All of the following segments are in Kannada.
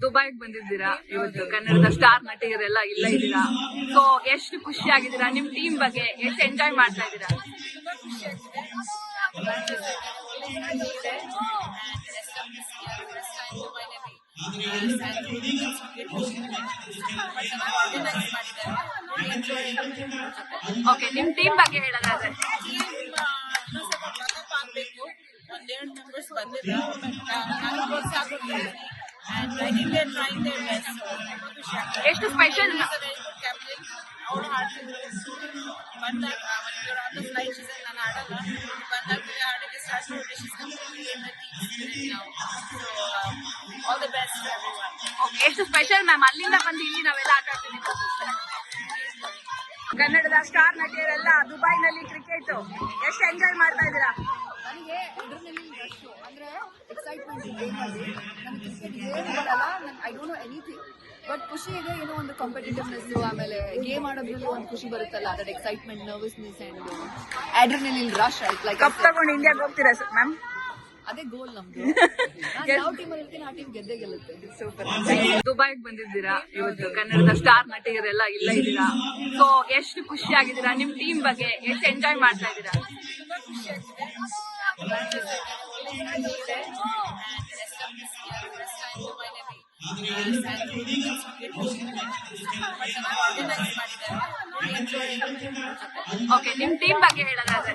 ದುಬೈಗೆ ಬಂದಿದ್ದೀರಾ? ಇವತ್ತು ಕನ್ನಡದ ಸ್ಟಾರ್ ನಟಿಯರೆಲ್ಲ ಇಲ್ಲ ಇದ್ದೀರಾ? ಸೊ ಎಷ್ಟು ಖುಷಿ ಆಗಿದ್ದೀರಾ? ನಿಮ್ ಟೀಮ್ ಬಗ್ಗೆ ಎಷ್ಟು ಎಂಜಾಯ್ ಮಾಡ್ತಾ ಇದ್ದೀರಾ? ಓಕೆ ನಿಮ್ ಟೀಮ್ ಬಗ್ಗೆ ಹೇಳೋದಾದ್ರೆ ಒಂದೆರಡು ಮೆಂಬರ್ಸ್ ಬಂದಿಲ್ಲ ಎಷ್ಟು ಸ್ಪೆಷಲ್ ಅವಳು ಬಂದಾಗ ನಾನು ಆಡಲ್ಲ ಬಂದಾಗ ಹಾಡಿಗೆ ಸ್ಟಾರ್ಟ್ ಮಾಡಿ ಎವ್ರಿ ಒನ್ ಎಷ್ಟು ಸ್ಪೆಷಲ್ ಮ್ಯಾಮ್ ಅಲ್ಲಿಂದ ಬಂದು ಇಲ್ಲಿ ನಾವೆಲ್ಲ ಆಟ ಆಡ್ತೀವಿ ಕನ್ನಡದ ಸ್ಟಾರ್ ನಟಿಯರೆಲ್ಲ ದುಬೈನಲ್ಲಿ ಕ್ರಿಕೆಟ್ ಎಷ್ಟು ಎಂಜಾಯ್ ಮಾಡ್ತಾ ಇದೀರಾ ನನಗೆ ಅಂದ್ರೆ ಎಕ್ಸೈಟ್ಮೆಂಟ್ ಇದೆ ಗೇಮಲ್ಲಿ ನನಗೆ ಕ್ರಿಕೆಟ್ ಏನು ಬರಲ್ಲ ನನ್ ಐ ಡೋಂಟ್ ಎನಿಥಿಂಗ್ ಬಟ್ ಖುಷಿ ಇದೆ ಏನೋ ಒಂದು ಕಾಂಪಿಟೇಟಿವ್ನೆಸ್ ಆಮೇಲೆ ಗೇಮ್ ಆಡೋದ್ರಲ್ಲಿ ಒಂದು ಖುಷಿ ಬರುತ್ತಲ್ಲ ಅದರ excitement nervousness and adrenaline rush ಆಯ್ತು ಲೈಕ್ ಕಪ್ ತಗೊಂಡು ಇಂಡಿಯಾಗೆ ಹೋಗ್ತೀರಾ ಸರ್ ಮ್ಯಾಮ್ ಅದೇ ಗೋಲ್ ನಮ್ದು ಯಾವ ಟೀಮ್ ಇರ್ತೀನಿ ಆ ಟೀಮ್ ಗೆದ್ದೇ ಗೆಲ್ಲುತ್ತೆ ಸೂಪರ್ ದುಬೈಗೆ ಬಂದಿದ್ದೀರಾ ಇವತ್ತು? ಕನ್ನಡದ ಸ್ಟಾರ್ ನಟಿಗರೆಲ್ಲ ಇಲ್ಲ ಇದ್ದೀರಾ? ಸೊ ಎಷ್ಟು ಖುಷಿ ಆಗಿದ್ದೀರಾ? ನಿಮ್ ಟೀಮ್ ಬಗ್ಗೆ ಎಷ್ಟು ಎಂಜಾಯ್ ಮಾಡ್ತಾ ಇದ್ದೀರಾ? ಓಕೆ ನಿಮ್ ಟೀಮ್ ಬಗ್ಗೆ ಹೇಳೋದಾದ್ರೆ.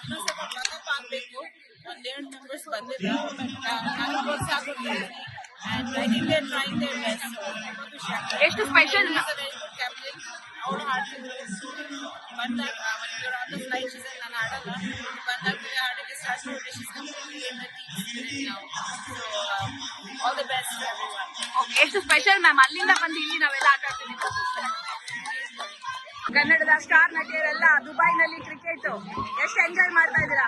ಇನ್ನೂ ಸ್ವಲ್ಪ ಬ್ಯಾಕಪ್ ಆಗಬೇಕು ಒಂದೆರಡು ಮೆಂಬರ್ಸ್ ಬಂದಿಲ್ಲ ಬಟ್ ನಾನು ಪ್ರೋತ್ಸಾಹ and I think they trying their best ತುಂಬ ಖುಷಿ ಆಗ್ತದೆ ಎಷ್ಟು ಸ್ಪೆಷಲ್ ವೆರಿ ಗುಡ್ ಕ್ಯಾಪ್ಟನ್ ಅವಳು ಹಾಡ್ತಿದ್ರು ಬಂದಾಗ ಇವ್ರು ಆನ್ ದ ಫ್ಲೈಟ್ ಸೀಸನ್ ನಾನು ಆಡಲ್ಲ ಬಂದಾಗ ಹಾಡಿಗೆ ಸ್ಟಾರ್ಟ್ ಮಾಡಿ ಆಲ್ ದಿ ಬೆಸ್ಟ್ ಎಷ್ಟು ಸ್ಪೆಷಲ್ ಮ್ಯಾಮ್ ಅಲ್ಲಿಂದ ಬಂದು ಇಲ್ಲಿ ನಾವೆಲ್ಲ ಆಟ ಆಡ್ತಿದ್ದೀವಿ ಕನ್ನಡದ ಸ್ಟಾರ್ ನಟಿಯರೆಲ್ಲ ದುಬೈನಲ್ಲಿ ಕ್ರಿಕೆಟ್ ಎಷ್ಟು ಎಂಜಾಯ್ ಮಾಡ್ತಾ ಇದ್ದೀರಾ?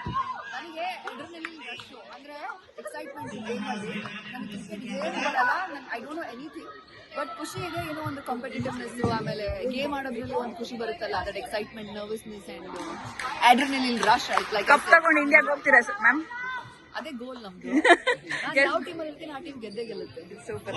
ನನಗೆ ಅಡ್ರಿನಲಿನ್ ರಶ್ ಅಂದ್ರೆ ಎಕ್ಸೈಟ್ಮೆಂಟ್ ಇದೆ ಗೇಮಲ್ಲಿ ನನಗೆ ಕ್ರಿಕೆಟ್ ಏನು ಬರಲ್ಲ ನನ್ I don't know anything but ಖುಷಿ ಇದೆ ಏನೋ ಒಂದು ಕಾಂಪಿಟೇಟಿವ್ನೆಸ್ ಆಮೇಲೆ ಗೇಮ್ ಆಡೋದ್ರಲ್ಲಿ ಒಂದು ಖುಷಿ ಬರುತ್ತಲ್ಲ ಅದರ excitement nervousness and adrenaline rush like cup ತಗೊಂಡು ಇಂಡಿಯಾಗೆ ಹೋಗ್ತೀರಾ ಸರ್ ಮ್ಯಾಮ್ ಅದೇ ಗೋಲ್ ನಮ್ದು. ಯಾವ ಯಾವ ಟೀಮಲ್ಲಿ ಇರ್ತೀನಿ ಆ ಟೀಮ್ ಗೆದ್ದೇ ಗೆಲ್ಲುತ್ತೆ. ಸೂಪರ್